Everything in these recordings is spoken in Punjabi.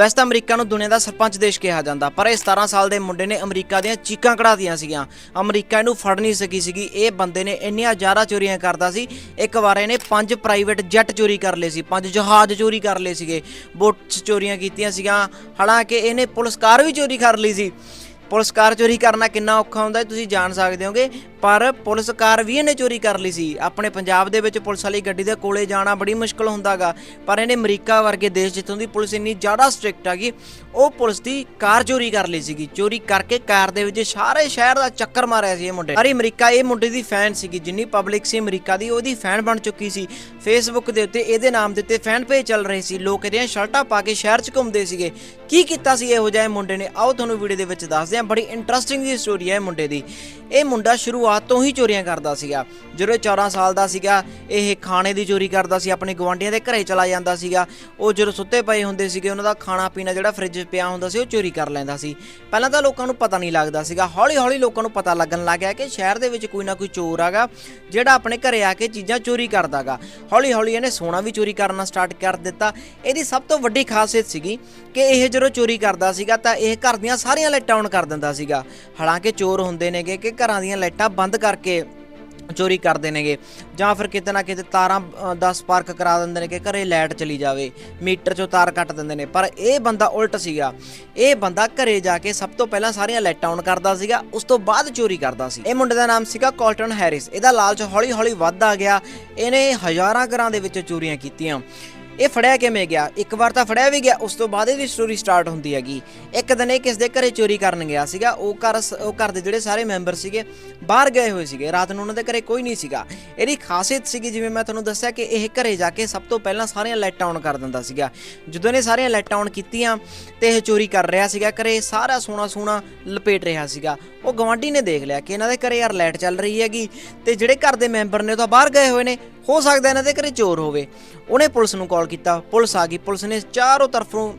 ਵੈਸੇ ਤਾਂ ਅਮਰੀਕਾ ਨੂੰ ਦੁਨੀਆ ਦਾ ਸਰਪੰਚ ਦੇਸ਼ ਕਿਹਾ ਜਾਂਦਾ। ਪਰ ਇਹ 17 ਸਾਲ ਦੇ ਮੁੰਡੇ ਨੇ ਅਮਰੀਕਾ ਦੀਆਂ ਚੀਕਾਂ ਕਢਾਤੀਆਂ ਸੀਗੀਆਂ। ਅਮਰੀਕਾ ਇਹਨੂੰ ਫੜ ਨਹੀਂ ਸਕੀ ਸੀਗੀ। ਇਹ ਬੰਦੇ ਨੇ ਇੰਨੀਆਂ ਜ਼ਿਆਦਾ ਚੋਰੀਆਂ ਕਰਦਾ ਸੀ। ਇੱਕ ਵਾਰ ਇਹਨੇ ਪੰਜ ਪ੍ਰਾਈਵੇਟ ਜੈਟ ਚੋਰੀ ਕਰ ਲਏ ਸੀ। ਪੰਜ ਜਹਾਜ਼ ਚੋਰੀ ਕਰ ਲਏ ਸੀਗੇ। ਬੋਟਸ ਚੋਰੀਆਂ ਕੀਤੀਆਂ ਸੀਗੀਆਂ। ਹਾਲਾਂਕਿ ਇਹਨੇ ਪੁਲਿਸ ਕਾਰ ਵੀ ਚੋਰੀ ਕਰ ਲਈ ਸੀ। ਪੁਲਿਸ ਕਾਰ ਚੋਰੀ ਕਰਨਾ ਕਿੰਨਾ ਔਖਾ ਹੁੰਦਾ ਤੁਸੀਂ ਜਾਣ ਸਕਦੇ ਹੋਗੇ। ਪਰ ਪੁਲਿਸ ਕਾਰ ਵੀ ਇਹਨੇ ਚੋਰੀ ਕਰ ਲਈ ਸੀ। ਆਪਣੇ ਪੰਜਾਬ ਦੇ ਵਿੱਚ ਪੁਲਿਸ ਵਾਲੀ ਗੱਡੀ ਦੇ ਕੋਲੇ ਜਾਣਾ ਬੜੀ ਮੁਸ਼ਕਲ ਹੁੰਦਾਗਾ। ਪਰ ਇਹਨੇ ਅਮਰੀਕਾ ਵਰਗੇ ਦੇਸ਼ ਜਿੱਥੋਂ ਦੀ ਪੁਲਿਸ ਇੰਨੀ ਜ਼ਿਆਦਾ ਸਟ੍ਰਿਕਟ ਹੈਗੀ ਉਹ ਪੁਲਿਸ ਦੀ ਕਾਰ ਚੋਰੀ ਕਰ ਲਈ ਸੀਗੀ। ਚੋਰੀ ਕਰਕੇ ਕਾਰ ਦੇ ਵਿੱਚ ਸਾਰੇ ਸ਼ਹਿਰ ਦਾ ਚੱਕਰ ਮਾਰਿਆ ਸੀ ਇਹ ਮੁੰਡੇ ਅਰੇ ਅਮਰੀਕਾ ਇਹ ਮੁੰਡੇ ਦੀ ਫੈਨ ਸੀਗੀ, ਜਿੰਨੀ ਪਬਲਿਕ ਸੀ ਅਮਰੀਕਾ ਦੀ, ਉਹਦੀ ਫੈਨ ਬਣ ਚੁੱਕੀ ਸੀ। ਫੇਸਬੁੱਕ ਦੇ ਉੱਤੇ ਇਹਦੇ ਨਾਮ ਦੇ ਉੱਤੇ ਫੈਨ ਪੇਜ ਚੱਲ ਰਹੇ ਸੀ। ਲੋਕ ਇਹਦੀਆਂ ਸ਼ਰਟਾਂ ਪਾ ਕੇ ਸ਼ਹਿਰ 'ਚ ਘੁੰਮਦੇ ਸੀਗੇ। ਕੀ ਕੀਤਾ ਸੀ ਇਹੋ ਜਿਹੇ ਮੁੰਡੇ ਨੇ? ਆਓ ਤੁਹਾਨੂੰ ਵੀਡੀਓ ਦੇ ਵਿੱਚ ਦੱਸਦੇ ਹਾਂ ਬੜੀ ਇੰਟਰਸਟਿੰਗ ਜੀ ਸਟੋਰੀ ਹੈ ਮੁੰਡੇ ਦੀ। ਇਹ ਮੁੰਡਾ ਸ਼ੁਰੂਆਤ ਤੋਂ ਹੀ ਚੋਰੀਆਂ ਕਰਦਾ ਸੀਗਾ। ਜਦੋਂ ਇਹ 14 ਸਾਲ ਦਾ ਸੀਗਾ, ਇਹ ਖਾਣੇ ਦੀ ਚੋਰੀ ਕਰਦਾ ਸੀ, ਆਪਣੇ ਗਵਾਂਢੀਆਂ ਦੇ ਘਰੇ ਚਲਾ ਜਾਂਦਾ ਸੀਗਾ। ਉਹ ਜਦੋਂ ਸੁੱਤੇ ਪਏ ਹੁੰਦੇ ਸੀਗੇ, ਉਹਨਾਂ ਦਾ ਖਾਣਾ ਪੀਣਾ ਜਿਹੜਾ ਫ੍ਰਿਜ 'ਚ ਪਿਆ ਹੁੰਦਾ ਸੀ, ਉਹ ਚੋਰੀ ਕਰ ਲੈਂਦਾ ਸੀ। ਪਹਿਲਾਂ ਤਾਂ ਲੋਕਾਂ ਨੂੰ ਪਤਾ ਨਹੀਂ ਲੱਗਦਾ ਸੀਗਾ। ਹੌਲੀ ਹੌਲੀ ਲੋਕਾਂ ਨੂੰ ਪਤਾ ਲੱਗਣ ਲੱਗ ਗਿਆ ਕਿ ਸ਼ਹਿਰ ਦੇ ਵਿੱਚ ਕੋਈ ਨਾ ਕੋਈ ਚੋਰ ਆਗਾ ਜਿਹੜਾ ਆਪਣੇ ਘਰੇ ਆ ਕੇ ਚੀਜ਼ਾਂ ਚੋਰੀ ਕਰਦਾਗਾ। ਹੌਲੀ ਹੌਲੀ ਇਹਨੇ ਸੋਨਾ ਵੀ ਚੋਰੀ ਕਰਨਾ ਸਟਾਰਟ ਕਰ ਦਿੱਤਾ। ਇਹਦੀ ਸਭ ਤੋਂ ਵੱਡੀ ਖਾਸੀਅਤ ਸੀਗੀ ਕਿ ਇਹ ਜਦੋਂ ਚੋਰੀ ਕਰਦਾ ਸੀਗਾ, ਤਾਂ ਇਹ ਘਰ ਦੀਆਂ ਸਾਰੀਆਂ ਲਾਈਟਾਂ ਆਨ ਕਰ ਦਿੰਦਾ ਸੀਗਾ। ਹਾਲਾਂਕਿ ਚੋਰ ਹੁੰਦੇ ਨੇਗੇ ਕਿ ਘਰਾਂ ਦੀਆਂ ਲਾਈਟਾਂ ਬੰਦ ਕਰਕੇ ਚੋਰੀ ਕਰਦੇ ਨੇਗੇ। ਜਾਂ ਫਿਰ ਕਿਤੇ ਨਾ ਕਿਤੇ ਤਾਰਾਂ ਦਾ ਸਪਾਰਕ ਕਰਾ ਦਿੰਦੇ ਨੇ ਕਿ ਘਰੇ ਲਾਈਟ ਚਲੀ ਜਾਵੇ, ਮੀਟਰ ਚੋਂ ਤਾਰ ਕੱਟ ਦਿੰਦੇ ਨੇ। ਪਰ ਇਹ ਬੰਦਾ ਉਲਟ ਸੀਗਾ। ਇਹ ਬੰਦਾ ਘਰੇ ਜਾ ਕੇ ਸਭ ਤੋਂ ਪਹਿਲਾਂ ਸਾਰੀਆਂ ਲਾਈਟਾਂ ਆਨ ਕਰਦਾ ਸੀਗਾ, ਉਸ ਤੋਂ ਬਾਅਦ ਚੋਰੀ ਕਰਦਾ ਸੀ। ਇਹ ਮੁੰਡੇ ਦਾ ਨਾਮ ਸੀਗਾ ਕੋਲਟਨ ਹੈਰਿਸ। ਇਹਦਾ ਲਾਲਚ ਹੌਲੀ ਹੌਲੀ ਵੱਧਦਾ ਗਿਆ। ਇਹਨੇ ਹਜ਼ਾਰਾਂ ਘਰਾਂ ਦੇ ਵਿੱਚ ਚੋਰੀਆਂ ਕੀਤੀਆਂ। ਇਹ ਫੜਿਆ ਕਿਵੇਂ ਗਿਆ? ਇੱਕ ਵਾਰ ਤਾਂ ਫੜਿਆ ਵੀ ਗਿਆ, ਉਸ ਤੋਂ ਬਾਅਦ ਇਹਦੀ ਸਟੋਰੀ ਸਟਾਰਟ ਹੁੰਦੀ ਹੈਗੀ। ਇੱਕ ਦਿਨ ਇਹ ਕਿਸ ਦੇ ਘਰੇ ਚੋਰੀ ਕਰਨ ਗਿਆ ਸੀਗਾ, ਉਹ ਘਰ ਸ- ਉਹ ਘਰ ਦੇ ਜਿਹੜੇ ਸਾਰੇ ਮੈਂਬਰ ਸੀਗੇ, ਬਾਹਰ ਗਏ ਹੋਏ ਸੀਗੇ। ਰਾਤ ਨੂੰ ਉਹਨਾਂ ਦੇ ਘਰੇ ਕੋਈ ਨਹੀਂ ਸੀਗਾ। ਇਹਦੀ ਖਾਸੀਅਤ ਸੀਗੀ, ਜਿਵੇਂ ਮੈਂ ਤੁਹਾਨੂੰ ਦੱਸਿਆ ਕਿ ਇਹ ਘਰੇ ਜਾ ਕੇ ਸਭ ਤੋਂ ਪਹਿਲਾਂ ਸਾਰੀਆਂ ਲਾਈਟਾਂ ਆਨ ਕਰ ਦਿੰਦਾ ਸੀਗਾ। ਜਦੋਂ ਇਹਨੇ ਸਾਰੀਆਂ ਲਾਈਟਾਂ ਆਨ ਕੀਤੀਆਂ ਤੇ ਇਹ ਚੋਰੀ ਕਰ ਰਿਹਾ ਸੀਗਾ, ਘਰੇ ਸਾਰਾ ਸੋਨਾ ਸੋਨਾ ਲਪੇਟ ਰਿਹਾ ਸੀਗਾ। ਉਹ ਗਵਾਂਢੀ ਨੇ ਦੇਖ ਲਿਆ ਕਿ ਇਹਨਾਂ ਦੇ ਘਰੇ ਯਾਰ ਲਾਈਟ ਚੱਲ ਰਹੀ ਹੈਗੀ ਤੇ ਜਿਹੜੇ ਘਰ ਦੇ ਮੈਂਬਰ ਨੇ ਉਹ ਤਾਂ ਬਾਹਰ ਗਏ ਹੋਏ ਨੇ ਹੋ ਸਕਦਾ ਇਹਨਾਂ ਦੇ ਘਰੇ ਚੋਰ ਹੋਵੇ। ਉਹਨੇ ਪੁਲਿਸ ਨੂੰ ਕਾਲ ਕੀਤਾ। ਪੁਲਿਸ ਆ ਗਈ। ਪੁਲਿਸ ਨੇ ਚਾਰੋਂ ਤਰਫੋਂ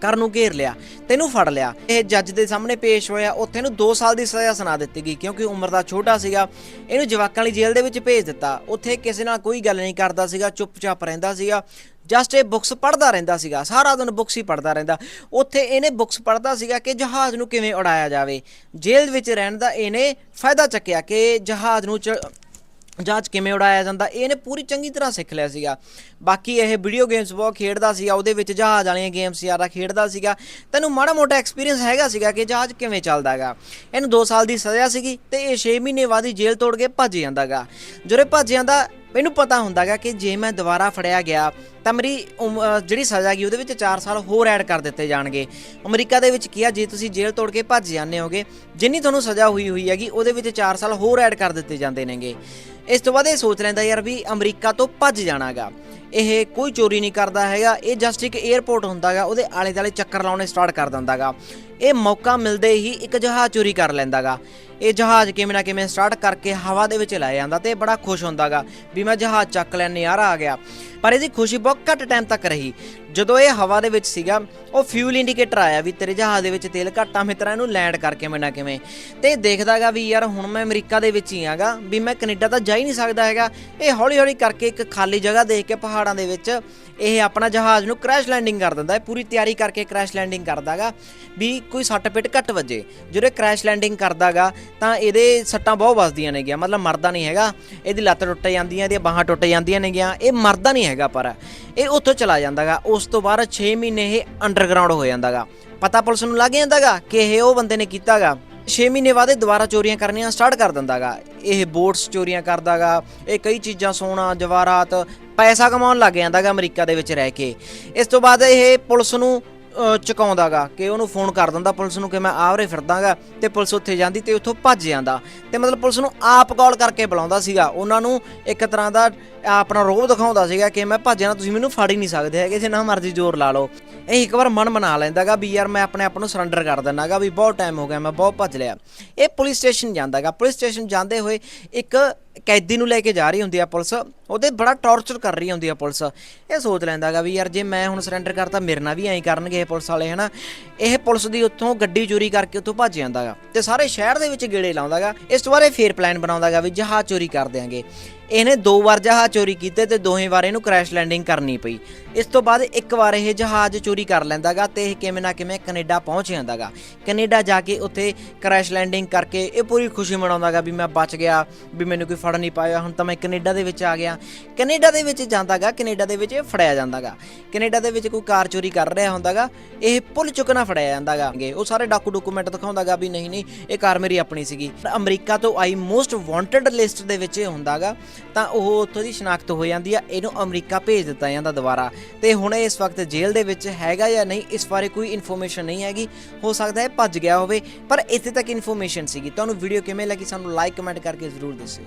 ਕਰ ਨੂੰ ਘੇਰ ਲਿਆ ਤੈਨੂੰ ਫੜ ਲਿਆ। ਇਹ ਜੱਜ ਦੇ ਸਾਹਮਣੇ ਪੇਸ਼ ਹੋਇਆ। ਉੱਥੇ ਇਹਨੂੰ 2 ਸਾਲ ਦੀ ਸਜ਼ਾ ਸੁਣਾ ਦਿੱਤੀ ਗਈ ਕਿਉਂਕਿ ਉਮਰ ਦਾ ਛੋਟਾ ਸੀਗਾ। ਇਹਨੂੰ ਜਵਾਕਾਂ ਵਾਲੀ ਜੇਲ੍ਹ ਦੇ ਵਿੱਚ ਭੇਜ ਦਿੱਤਾ। ਉੱਥੇ ਕਿਸੇ ਨਾਲ ਕੋਈ ਗੱਲ ਨਹੀਂ ਕਰਦਾ ਸੀਗਾ। ਚੁੱਪਚਾਪ ਰਹਿੰਦਾ ਸੀਗਾ। ਜਸਟ ਇਹ ਬੁੱਕਸ ਪੜ੍ਹਦਾ ਰਹਿੰਦਾ ਸੀਗਾ। ਸਾਰਾ ਦਿਨ ਬੁੱਕਸ ਹੀ ਪੜ੍ਹਦਾ ਰਹਿੰਦਾ। ਉੱਥੇ ਇਹਨੇ ਬੁੱਕਸ ਪੜ੍ਹਦਾ ਸੀਗਾ ਕਿ ਜਹਾਜ਼ ਨੂੰ ਕਿਵੇਂ ਉਡਾਇਆ ਜਾਵੇ। ਜੇਲ੍ਹ ਵਿੱਚ ਰਹਿਣ ਦਾ ਇਹਨੇ ਫਾਇਦਾ ਚੱਕਿਆ ਕਿ ਜਹਾਜ਼ ਨੂੰ ਚ- ਜਹਾਜ਼ ਕਿਵੇਂ ਉਡਾਇਆ ਜਾਂਦਾ, ਇਹਨੇ ਪੂਰੀ ਚੰਗੀ ਤਰ੍ਹਾਂ ਸਿੱਖ ਲਿਆ ਸੀਗਾ। ਬਾਕੀ ਇਹ ਵੀਡੀਓ ਗੇਮਸ ਬਹੁਤ ਖੇਡਦਾ ਸੀਗਾ, ਉਹਦੇ ਵਿੱਚ ਜਹਾਜ਼ ਵਾਲੀਆਂ ਗੇਮਸ ਜ਼ਿਆਦਾ ਖੇਡਦਾ ਸੀਗਾ। ਤੈਨੂੰ ਮਾੜਾ ਮੋਟਾ ਐਕਸਪੀਰੀਅੰਸ ਹੈਗਾ ਸੀਗਾ ਕਿ ਜਹਾਜ਼ ਕਿਵੇਂ ਚੱਲਦਾ ਹੈਗਾ। ਇਹਨੂੰ 2 ਸਾਲ ਦੀ ਸਜ਼ਾ ਸੀਗੀ ਤੇ ਇਹ 6 ਮਹੀਨੇ ਬਾਅਦ ਹੀ ਜੇਲ੍ਹ ਤੋੜ ਕੇ ਭੱਜ ਜਾਂਦਾਗਾ ਜਦੋਂ ਇਹ ਭੱਜ ਜਾਂਦਾ ਮੈਨੂੰ ਪਤਾ ਹੁੰਦਾਗਾ ਕਿ ਜੇ ਮੈਂ ਦੁਬਾਰਾ ਫੜਿਆ ਗਿਆ, ਤਾਂ ਮੇਰੀ ਉਮ- ਜਿਹੜੀ ਸਜ਼ਾ ਗਈ ਉਹਦੇ ਵਿੱਚ 4 ਸਾਲ ਹੋਰ ਐਡ ਕਰ ਦਿੱਤੇ ਜਾਣਗੇ। ਅਮਰੀਕਾ ਦੇ ਵਿੱਚ ਕੀ ਆ, ਜੇ ਤੁਸੀਂ ਜੇਲ੍ਹ ਤੋੜ ਕੇ ਭੱਜ ਜਾਂਦੇ ਹੋਗੇ, ਜਿੰਨੀ ਤੁਹਾਨੂੰ ਸਜ਼ਾ ਹੋਈ ਹੋਈ ਹੈਗੀ, ਉਹਦੇ ਵਿੱਚ 4 ਸਾਲ ਹੋਰ ਐਡ ਕਰ ਦਿੱਤੇ ਜਾਂਦੇ ਨੇਗੇ। ਇਸ ਤੋਂ ਬਾਅਦ ਇਹ ਸੋਚ ਲੈਂਦਾ ਯਾਰ ਵੀ ਅਮਰੀਕਾ ਤੋਂ ਭੱਜ ਜਾਣਾਗਾ। ਇਹ ਕੋਈ ਚੋਰੀ ਨਹੀਂ ਕਰਦਾ ਹੈਗਾ, ਇਹ ਜਸਟ ਇੱਕ 에ਅਰਪੋਰਟ ਹੁੰਦਾਗਾ, ਉਹਦੇ ਆਲੇ ਦਾਲੇ ਚੱਕਰ ਲਾਉਣੇ ਸਟਾਰਟ ਕਰ ਦਿੰਦਾਗਾ। ਇਹ ਮੌਕਾ ਮਿਲਦੇ ਹੀ ਇੱਕ ਜਹਾਜ਼ ਚੋਰੀ ਕਰ ਲੈਂਦਾਗਾ। ਇਹ ਜਹਾਜ਼ ਕਿਵੇਂ ਨਾ ਕਿਵੇਂ ਸਟਾਰਟ ਕਰਕੇ ਹਵਾ ਦੇ ਵਿੱਚ ਲੈ ਜਾਂਦਾ ਤੇ ਬੜਾ ਖੁਸ਼ ਹੁੰਦਾਗਾ ਵੀ ਮੈਂ ਜਹਾਜ਼ ਚੱਕ ਲਿਆ ਨਜ਼ਾਰਾ ਆ ਗਿਆ। ਪਰ ਇਹਦੀ ਖੁਸ਼ੀ ਬਹੁਤ ਘੱਟ ਟਾਈਮ ਤੱਕ ਰਹੀ। ਜਦੋਂ ਇਹ ਹਵਾ ਦੇ ਵਿੱਚ ਸੀਗਾ, ਉਹ ਫਿਊਲ ਇੰਡੀਕੇਟਰ ਆਇਆ ਵੀ ਤੇਰੇ ਜਹਾਜ਼ ਦੇ ਵਿੱਚ ਤੇਲ ਘੱਟਾ ਮਿੱਤਰਾ ਇਹਨੂੰ ਲੈਂਡ ਕਰਕੇ ਮੈਂ ਨਾ ਕਿਵੇਂ। ਤੇ ਇਹ ਦੇਖਦਾਗਾ ਵੀ ਯਾਰ ਹੁਣ ਮੈਂ ਅਮਰੀਕਾ ਦੇ ਵਿੱਚ ਹੀ ਆਗਾ, ਵੀ ਮੈਂ ਕੈਨੇਡਾ ਤਾਂ ਜਾ ਹੀ ਨਹੀਂ ਸਕਦਾ ਹੈਗਾ। ਇਹ ਹੌਲੀ ਹੌਲੀ ਕਰਕੇ ਇੱਕ ਖਾਲੀ ਜਗ੍ਹਾ ਦੇਖ ਕੇ ਪਹਾੜਾਂ ਦੇ ਵਿੱਚ ਇਹ ਆਪਣਾ ਜਹਾਜ਼ ਨੂੰ ਕ੍ਰੈਸ਼ ਲੈਂਡਿੰਗ ਕਰ ਦਿੰਦਾ ਹੈ, ਪੂਰੀ ਤਿਆਰੀ ਕਰਕੇ ਕ੍ਰੈਸ਼ ਲੈਂਡਿੰਗ ਕਰਦਾਗਾ ਵੀ ਕੋਈ ਸੱਟ ਪਿੱਟ ਘੱਟ ਵੱਜੇ। ਜਦੋਂ ਕ੍ਰੈਸ਼ ਲੈਂਡਿੰਗ ਕਰਦਾਗਾ, ਤਾਂ ਇਹਦੇ ਸੱਟਾਂ ਬਹੁਤ ਵੱਜਦੀਆਂ ਨੇਗੀਆਂ, ਮਤਲਬ ਮਰਦਾ ਨਹੀਂ ਹੈਗਾ। ਇਹਦੀ ਲੱਤ ਟੁੱਟ ਜਾਂਦੀਆਂ, ਇਹਦੀਆਂ ਬਾਹਾਂ ਟੁੱਟ ਜਾਂਦੀਆਂ ਨੇਗੀਆਂ, ਇਹ ਮਰਦਾ ਨਹੀਂ ਹੈਗਾ ਪਰ। ਇਹ ਉੱਥੋਂ ਚਲਾ ਜਾਂਦਾਗਾ। ਉਸ ਤੋਂ ਬਾਅਦ 6 ਮਹੀਨੇ ਇਹ ਅੰਡਰਗਰਾਉਂਡ ਹੋ ਜਾਂਦਾਗਾ। ਪਤਾ ਪੁਲਿਸ ਨੂੰ ਲੱਗ ਜਾਂਦਾਗਾ ਕਿ ਇਹ ਉਹ ਬੰਦੇ ਨੇ ਕੀਤਾਗਾ। 6 ਮਹੀਨੇ ਬਾਅਦ ਇਹ ਦੁਬਾਰਾ ਚੋਰੀਆਂ ਕਰਨੀਆਂ ਸਟਾਰਟ ਕਰ ਦਿੰਦਾਗਾ। ਇਹ ਬੋਟਸ ਚੋਰੀਆਂ ਕਰਦਾਗਾ, ਇਹ ਕਈ ਚੀਜ਼ਾਂ ਸੋਨਾ, ਜਵਾਹਰਾਤ, ਪੈਸਾ ਕਮਾਉਣ ਲੱਗ ਜਾਂਦਾਗਾ ਅਮਰੀਕਾ ਦੇ ਵਿੱਚ ਰਹਿ ਕੇ। ਇਸ ਤੋਂ ਬਾਅਦ ਇਹ ਪੁਲਿਸ ਨੂੰ ਚੁਕਾਉਂਦਾਗਾ ਕਿ ਉਹਨੂੰ ਫੋਨ ਕਰ ਦਿੰਦਾ ਪੁਲਿਸ ਨੂੰ ਕਿ ਮੈਂ ਆਵਰੇ ਫਿਰਦਾਗਾ ਤੇ ਪੁਲਿਸ ਉੱਥੇ ਜਾਂਦੀ ਤੇ ਉੱਥੋਂ ਭੱਜ ਜਾਂਦਾ। ਤੇ ਮਤਲਬ ਪੁਲਿਸ ਨੂੰ ਆਪ ਕਾਲ ਕਰਕੇ ਬੁਲਾਉਂਦਾ ਸੀਗਾ। ਉਹਨਾਂ ਨੂੰ ਇੱਕ ਤਰ੍ਹਾਂ ਦਾ ਆਪਣਾ ਰੋਬ ਦਿਖਾਉਂਦਾ ਸੀਗਾ ਕਿ ਮੈਂ ਭੱਜ ਜਾਣਾ, ਤੁਸੀਂ ਮੈਨੂੰ ਫੜ ਹੀ ਨਹੀਂ ਸਕਦੇ ਹੈਗੇ, ਜਿੰਨਾ ਮਰਜ਼ੀ ਜ਼ੋਰ ਲਾ ਲਓ। ਇਹ ਇੱਕ ਵਾਰ ਮਨ ਬਣਾ ਲੈਂਦਾਗਾ ਵੀ ਯਾਰ ਮੈਂ ਆਪਣੇ ਆਪ ਨੂੰ ਸਰੈਂਡਰ ਕਰ ਦਿੰਨਾਗਾ ਵੀ ਬਹੁਤ ਟਾਈਮ ਹੋ ਗਿਆ, ਮੈਂ ਬਹੁਤ ਭੱਜ ਲਿਆ। ਇਹ ਪੁਲਿਸ ਸਟੇਸ਼ਨ ਜਾਂਦਾਗਾ। ਪੁਲਿਸ ਸਟੇਸ਼ਨ ਜਾਂਦੇ ਹੋਏ ਇੱਕ ਕੈਦੀ ਨੂੰ ਲੈ ਕੇ ਜਾ ਰਹੀ ਹੁੰਦੀ ਆ ਪੁਲਿਸ, ਉਹਦੇ ਬੜਾ ਟੌਰਚਰ ਕਰ ਰਹੀ ਹੁੰਦੀ ਆ ਪੁਲਿਸ। ਇਹ ਸੋਚ ਲੈਂਦਾਗਾ ਵੀ ਯਾਰ ਜੇ ਮੈਂ ਹੁਣ ਸਰੈਂਡਰ ਕਰਤਾ, ਮੇਰੇ ਨਾਲ ਵੀ ਐਂ ਕਰਨਗੇ ਇਹ ਪੁਲਿਸ ਵਾਲੇ, ਹਨਾ? ਇਹ ਪੁਲਿਸ ਦੀ ਉੱਥੋਂ ਗੱਡੀ ਚੋਰੀ ਕਰਕੇ ਉੱਥੋਂ ਭੱਜ ਜਾਂਦਾਗਾ ਤੇ ਸਾਰੇ ਸ਼ਹਿਰ ਦੇ ਵਿੱਚ ਗੇੜੇ ਲਾਉਂਦਾਗਾ ਇਸ ਤੋਂ ਬਾਅਦ ਇਹ ਫੇਰ ਪਲਾਨ ਬਣਾਉਂਦਾਗਾ ਵੀ ਜਹਾਜ਼ ਚੋਰੀ ਕਰ ਦਿਆਂਗੇ। ਇਹਨੇ ਦੋ ਵਾਰ ਜਹਾਜ਼ ਚੋਰੀ ਕੀਤੇ ਤੇ ਦੋਹੇ ਵਾਰ ਇਹਨੂੰ ਕ੍ਰੈਸ਼ ਲੈਂਡਿੰਗ ਕਰਨੀ ਪਈ। ਇਸ ਤੋਂ ਬਾਅਦ ਇੱਕ ਵਾਰ ਇਹ ਜਹਾਜ਼ ਚੋਰੀ ਕਰ ਲੈਂਦਾਗਾ ਤੇ ਇਹ ਕਿਵੇਂ ਨਾ ਕਿਵੇਂ ਕੈਨੇਡਾ ਪਹੁੰਚ ਜਾਂਦਾਗਾ ਕੈਨੇਡਾ ਜਾ ਕੇ ਉੱਥੇ ਕ੍ਰੈਸ਼ ਲੈਂਡਿੰਗ ਕਰਕੇ ਇਹ ਪੂਰੀ ਖੁਸ਼ੀ ਮਨਾਉਂਦਾਗਾ ਵੀ ਮੈਂ ਬਚ ਗਿਆ, ਵੀ ਮੈਨੂੰ ਕੋਈ ਫੜ ਨਹੀਂ ਪਾਇਆ। ਹੁਣ ਤਾਂ ਮੈਂ ਕੈਨੇਡਾ ਦੇ ਵਿੱਚ ਆ ਗਿਆ। ਕੈਨੇਡਾ ਦੇ ਵਿੱਚ ਜਾਂਦਾਗਾ, ਕੈਨੇਡਾ ਦੇ ਵਿੱਚ ਇਹ ਫੜਿਆ ਜਾਂਦਾਗਾ। ਕੈਨੇਡਾ ਦੇ ਵਿੱਚ ਕੋਈ ਕਾਰ ਚੋਰੀ ਕਰ ਰਿਹਾ ਹੁੰਦਾਗਾ, ਇਹ ਪੁੱਲ ਚੁੱਕਣਾ ਫੜਿਆ ਜਾਂਦਾਗਾ। ਉਹ ਸਾਰੇ ਡਾਕੂ ਡਾਕੂਮੈਂਟ ਦਿਖਾਉਂਦਾਗਾ ਵੀ ਨਹੀਂ ਨਹੀਂ, ਇਹ ਕਾਰ ਮੇਰੀ ਆਪਣੀ ਸੀਗੀ। ਅਮਰੀਕਾ ਤੋਂ ਆਈ ਮੋਸਟ ਵਾਂਟਡ ਲਿਸਟ ਦੇ ਵਿੱਚ ਇਹ ਹੁੰਦਾਗਾ। ਤਾਂ ਉਹ ਉੱਥੋਂ ਦੀ ਸ਼ਨਾਖਤ ਹੋ ਜਾਂਦੀ ਆ, ਇਹਨੂੰ ਅਮਰੀਕਾ ਭੇਜ ਦਿੱਤਾ ਜਾਂਦਾ ਦੁਬਾਰਾ। ਤੇ ਹੁਣ ਇਸ ਵਕਤ ਜੇਲ੍ਹ ਦੇ ਵਿੱਚ ਹੈਗਾ ਜਾਂ ਨਹੀਂ, ਇਸ ਬਾਰੇ ਕੋਈ ਇਨਫੋਰਮੇਸ਼ਨ ਨਹੀਂ ਹੈਗੀ। ਹੋ ਸਕਦਾ ਹੈ ਭੱਜ ਗਿਆ ਹੋਵੇ, ਪਰ ਇੱਥੇ ਤੱਕ ਇਨਫੋਰਮੇਸ਼ਨ ਸੀਗੀ। ਤੁਹਾਨੂੰ ਵੀਡੀਓ ਕਿਵੇਂ ਲੱਗੀ ਸਾਨੂੰ ਲਾਈਕ ਕਮੈਂਟ ਕਰਕੇ ਜ਼ਰੂਰ ਦੱਸਿਓ।